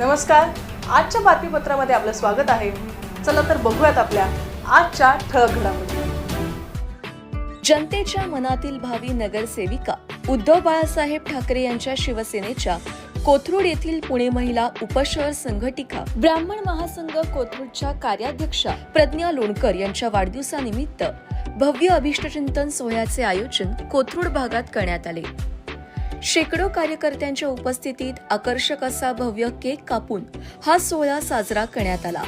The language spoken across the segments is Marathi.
नमस्कार. आजच्या बातमीपत्रामध्ये आपलं स्वागत आहे. चला तर बघूयात आपल्या आजच्या ठळक घडामोडी. जनतेच्या मनातील भावी नगरसेविका उद्धव बाळासाहेब ठाकरे यांच्या शिवसेनेच्या कोथरूड येथील पुणे महिला उपशहर संघटिका ब्राह्मण महासंघ कोथरूडच्या कार्याध्यक्षा प्रज्ञा लोणकर यांच्या वाढदिवसानिमित्त भव्य अभिष्टचिंतन सोहळ्याचे आयोजन कोथरूड भागात करण्यात आले. शेकडो कार्यकर्त्यांच्या उपस्थितीत आकर्षक असा भव्य केक कापून हा सोहळा साजरा करण्यात आला.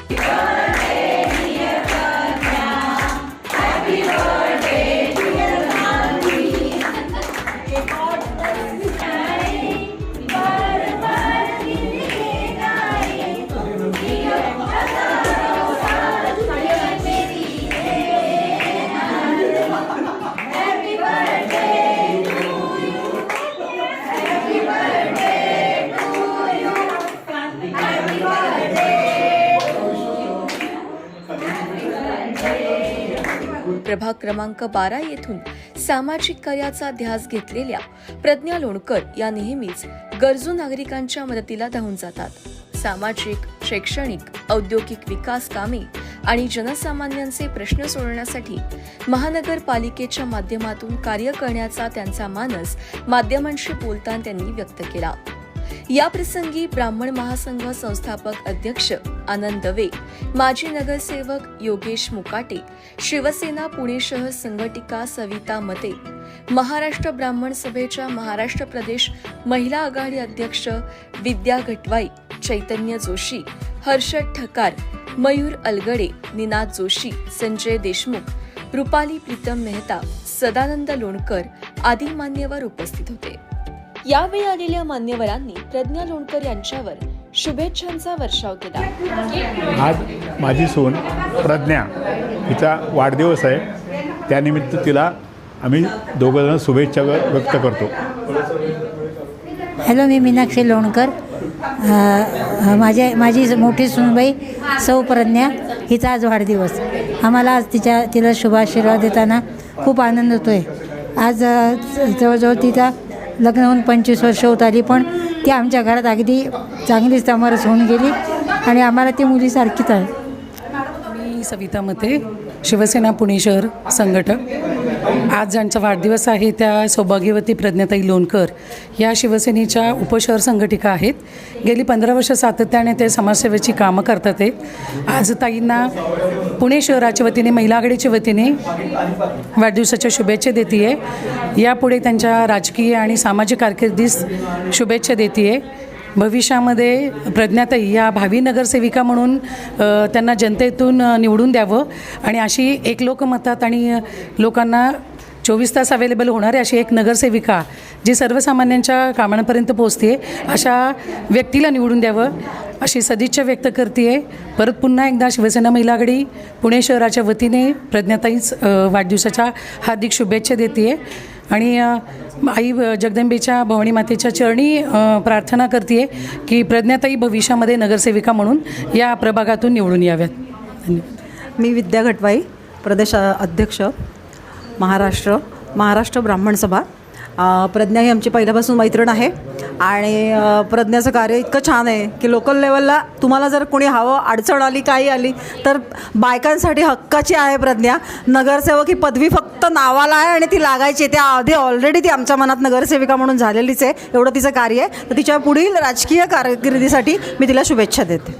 विभाग क्रमांक बारा येथून सामाजिक कार्याचा ध्यास घेतलेल्या प्रज्ञा लोणकर या नेहमीच गरजू नागरिकांच्या मदतीला धावून जातात. सामाजिक शैक्षणिक औद्योगिक विकास कामे आणि जनसामान्यांचे प्रश्न सोडवण्यासाठी महानगरपालिकेच्या माध्यमातून कार्य करण्याचा त्यांचा मानस माध्यमांशी बोलताना त्यांनी व्यक्त केला. या प्रसंगी ब्राह्मण महासंघ संस्थापक अध्यक्ष आनंद दवे माजी नगरसेवक योगेश मुकाटे शिवसेना पुणे शहर संघटिका सविता मते महाराष्ट्र ब्राह्मण सभेच्या महाराष्ट्र प्रदेश महिला आघाडी अध्यक्ष विद्या घटवाई चैतन्य जोशी हर्षद ठकार मयूर अलगडे निनाद जोशी संजय देशमुख रुपाली प्रीतम मेहता सदानंद लोणकर आदी मान्यवर उपस्थित होते. यावेळी आलेल्या मान्यवरांनी प्रज्ञा लोणकर यांच्यावर शुभेच्छांचा वर्षाव केला. आज माझी सून प्रज्ञा हिचा वाढदिवस आहे. त्यानिमित्त तिला आम्ही दोघंजण शुभेच्छा व्य- व्यक्त करतो. हॅलो मी मीनाक्षी लोणकर. माझ्या माझी मोठी सुनबाई सौ प्रज्ञा हिचा आज वाढदिवस. आम्हाला आज तिच्या तिला शुभाशीर्वाद देताना खूप आनंद होतो आहे आज जवळजवळ तिचा लग्न होऊन पंचवीस वर्ष होत आली पण ती आमच्या घरात अगदी चांगलीच तमारस होऊन गेली आणि आम्हाला ती मुलीसारखीच आहे. मी सविता मते शिवसेना पुणे शहर संघटक. आज ज्यांचा वाढदिवस आहे त्या सौभाग्यवती प्रज्ञाताई लोणकर या शिवसेनेच्या उपशहर संघटिका आहेत. गेली पंधरा वर्ष सातत्याने ते समाजसेवेची कामं करतात आहेत. आज ताईंना पुणे शहराच्या वतीने महिला आघाडीच्या वतीने वाढदिवसाच्या शुभेच्छा देते आहे यापुढे त्यांच्या राजकीय आणि सामाजिक कारकिर्दीस शुभेच्छा देते आहे भविष्यामध्ये प्रज्ञाताई या भावी नगरसेविका म्हणून त्यांना जनतेतून निवडून द्यावं. आणि अशी एक लोकमतात आणि लोकांना चोवीस तास अवेलेबल होणारी अशी एक नगरसेविका जी सर्वसामान्यांच्या कामांपर्यंत पोहोचते अशा व्यक्तीला निवडून द्यावं अशी सदिच्छा व्यक्त करते आहे परत पुन्हा एकदा शिवसेना महिला आघाडी पुणे शहराच्या वतीने प्रज्ञाताईच वाढदिवसाच्या हार्दिक शुभेच्छा देते आहे आणि आई जगदंबेच्या भवानी मातेच्या चरणी प्रार्थना करते की प्रज्ञाताई भविष्यामध्ये नगरसेविका म्हणून या प्रभागातून निवडून याव्यात. धन्यवाद. मी विद्या घटवाई प्रदेश अध्यक्ष महाराष्ट्र महाराष्ट्र ब्राह्मण सभा. प्रज्ञा ही आमची पहिल्यापासून मैत्रीण आहे. आणि प्रज्ञाचं कार्य इतकं छान आहे की लोकल लेवलला तुम्हाला जर कोणी हवं अडचण आली काही आली तर बायकांसाठी हक्काची आहे प्रज्ञा. नगरसेवक ही पदवी फक्त नावाला आहे आणि ती लागायची त्या आधी ऑलरेडी ती आमच्या मनात नगरसेविका म्हणून झालेलीच आहे. एवढं तिचं कार्य आहे. तर तिच्या पुढील राजकीय कारकिर्दीसाठी मी तिला शुभेच्छा देते.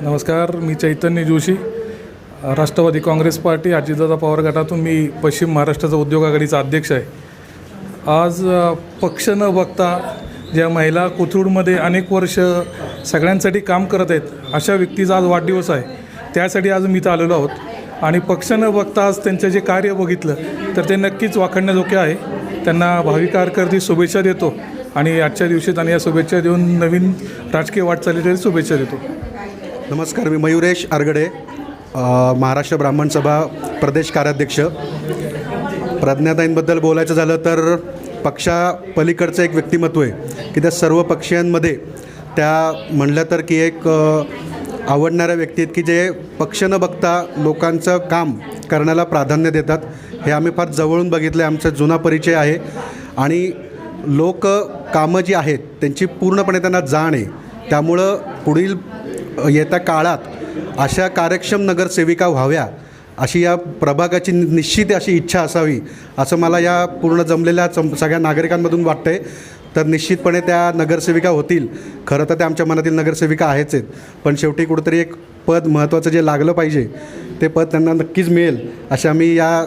नमस्कार मी चैतन्य जोशी. राष्ट्रवादी काँग्रेस पार्टी अजितदादा पवार गटातून मी पश्चिम महाराष्ट्राचा उद्योग आघाडीचा अध्यक्ष आहे. आज पक्ष न बघता ज्या महिला कोथरूडमध्ये अनेक वर्ष सगळ्यांसाठी काम करत आहेत अशा व्यक्तीचा आज वाढदिवस आहे. त्यासाठी आज मी इथं आलेलो आहोत. आणि पक्ष न बघता आज त्यांचं जे कार्य बघितलं तर ते नक्कीच वाखडण्याजोगे आहे. त्यांना भावी कारकिर्दी शुभेच्छा देतो. आणि आजच्या दिवशी त्यांना या शुभेच्छा देऊन नवीन राजकीय वाटचालीसाठी शुभेच्छा देतो. नमस्कार मी मयुरेश आरगडे महाराष्ट्र ब्राह्मण सभा प्रदेश कार्याध्यक्ष. प्रज्ञाताईंबद्दल बोलायचं झालं तर पक्षापलीकडचं एक व्यक्तिमत्व आहे की त्या सर्व पक्षीयांमध्ये त्या म्हणलं तर की एक आवडणाऱ्या व्यक्ती आहेत की जे पक्ष न बघता लोकांचं काम करण्याला प्राधान्य देतात हे आम्ही फार जवळून बघितलं आहे आमचा जुना परिचय आहे. आणि लोक कामं जी आहेत त्यांची पूर्णपणे त्यांना जाण आहे. त्यामुळं पुढील येत्या काळात अशा कार्यक्षम नगरसेविका व्हाव्या अशी या प्रभागाची निश्चित अशी इच्छा असावी असं मला या पूर्ण जमलेल्या चम सगळ्या नागरिकांमधून वाटतं आहे तर निश्चितपणे त्या नगरसेविका होतील. खरं तर त्या आमच्या मनातील नगरसेविका आहेच आहेत. पण शेवटी कुठंतरी एक पद महत्त्वाचं जे लागलं पाहिजे ते पद त्यांना नक्कीच मिळेल अशा आम्ही या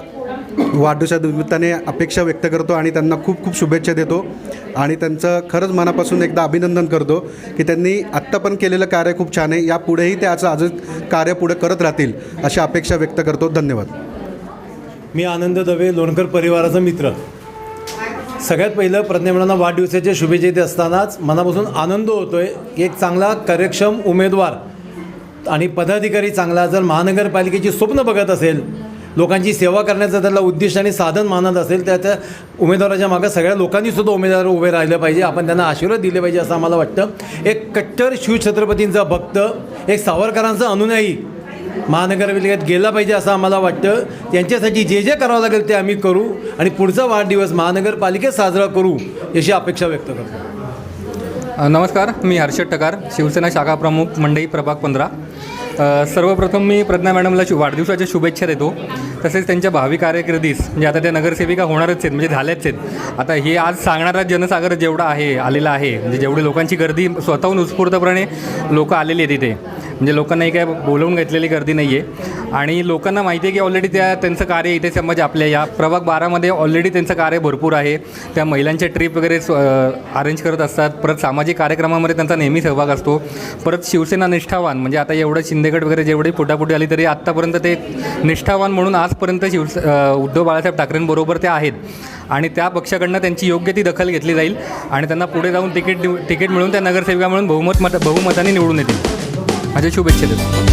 वाढदिवसा निमित्ताने अपेक्षा व्यक्त करतो आणि त्यांना खूप खूप शुभेच्छा देतो. आणि त्यांचं खरंच मनापासून एकदा अभिनंदन करतो की त्यांनी आत्ता पण केलेलं कार्य खूप छान आहे. यापुढेही ते असं अजून कार्य पुढे करत राहतील अशी अपेक्षा व्यक्त करतो. धन्यवाद. मी आनंद दवे लोणकर परिवाराचा मित्र. सगळ्यात पहिलं प्रज्ञामणांना वाढदिवसाच्या शुभेच्छा देत असतानाच मनापासून आनंद होतो आहे एक चांगला कार्यक्षम उमेदवार आणि पदाधिकारी चांगला जर महानगरपालिकेची स्वप्न बघत असेल लोकांची सेवा करण्याचं त्याला उद्दिष्ट आणि साधन मानत असेल त्या त्या उमेदवाराच्या मागं सगळ्या लोकांनीसुद्धा उमेदवार उभे राहिलं पाहिजे. आपण त्यांना आशीर्वाद दिले पाहिजे असं आम्हाला वाटतं. एक कट्टर शिवछत्रपतींचा भक्त एक सावरकरांचा अनुयायी महानगरपालिकेत गेला पाहिजे असं आम्हाला वाटतं. त्यांच्यासाठी जे जे करावं लागेल ते आम्ही करू आणि पुढचा वाढदिवस महानगरपालिकेत साजरा करू याची अपेक्षा व्यक्त करतो. नमस्कार मी हर्षद टकार शिवसेना शाखा प्रमुख मंडई प्रभाग पंधरा. सर्वप्रथम मी प्रज्ञा मॅडमला शु वाढदिवसाच्या शुभेच्छा देतो. तसेच त्यांच्या भावी कार्यकिर्दीस म्हणजे आता त्या नगरसेविका होणारच आहेत म्हणजे झाल्याच आहेत. आता हे आज सांगणारा जनसागर जेवढा आहे आलेला आहे म्हणजे जेवढी लोकांची गर्दी स्वतःहून उत्स्फूर्तपणे लोकं आलेली आहेत तिथे म्हणजे लोकांनाही काय बोलवून घेतलेली गर्दी नाही आहे आणि लोकांना माहिती आहे की ऑलरेडी त्या त्यांचं कार्य इथे समज आपल्या या प्रभाग बारामध्ये ऑलरेडी त्यांचं कार्य भरपूर आहे. त्या महिलांच्या ट्रिप वगैरे अरेंज करत असतात. परत सामाजिक कार्यक्रमामध्ये त्यांचा नेहमी सहभाग असतो. परत शिवसेना निष्ठावान म्हणजे आता एवढं शिंदेगड वगैरे जेवढी पुटापुटी आली तरी आत्तापर्यंत ते निष्ठावान म्हणून आज आजपर्यंत शिव उद्धव बाळासाहेब ठाकरेंबरोबर ते आहेत. आणि त्या पक्षाकडनं त्यांची योग्य ती दखल घेतली जाईल आणि त्यांना पुढे जाऊन तिकीट देऊ तिकीट मिळून त्या नगरसेविका म्हणून बहुमत मत बहुमताने निवडून येतील. माझ्या शुभेच्छा देतो.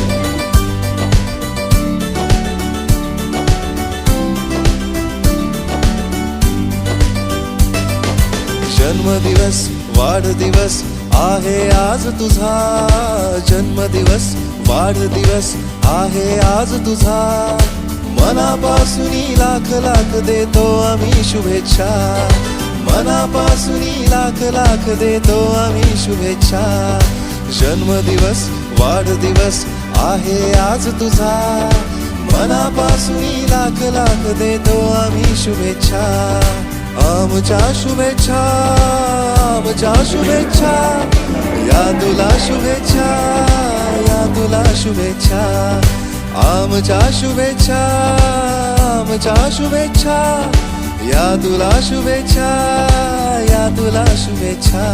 जन्मदिवस वाढदिवस आहे आज तुझा. जन्मदिवस वाढदिवस आहे आज तुझा. मनापासून लाख लाख देतो आम्ही शुभेच्छा. मनापासून लाख लाख देतो आम्ही शुभेच्छा. जन्मदिवस वाढदिवस आहे आज तुझा. मनापासून लाख लाख देतो आम्ही शुभेच्छा. आमच्या शुभेच्छा आमच्या शुभेच्छा. या तुला शुभेच्छा या तुला शुभेच्छा. आमच्या शुभेच्छा आमच्या शुभेच्छा या तुला शुभेच्छा या तुला शुभेच्छा.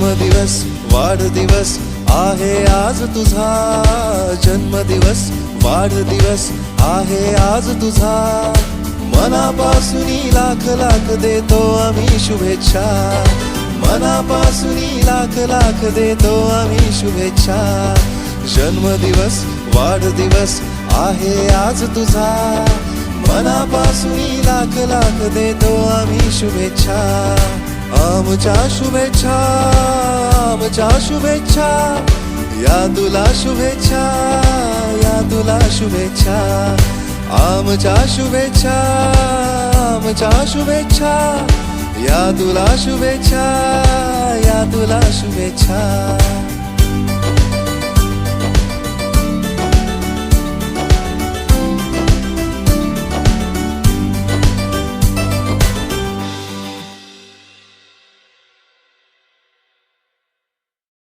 जन्मदिवस वाढदिवस आहे आज तुझा. जन्मदिवस वाढदिवस आहे आज तुझा. मनापासून लाख लाख देतो आम्ही शुभेच्छा. मनापासून लाख लाख देतो आम्ही शुभेच्छा. जन्मदिवस वाढदिवस आहे आज तुझा. मनापासून लाख लाख देतो आम्ही शुभेच्छा. आमच्या शुभेच्छा आमच्या शुभेच्छा या तुला शुभेच्छा या तुला शुभेच्छा आमच्या शुभेच्छा आमच्या शुभेच्छा या तुला शुभेच्छा या तुला शुभेच्छा।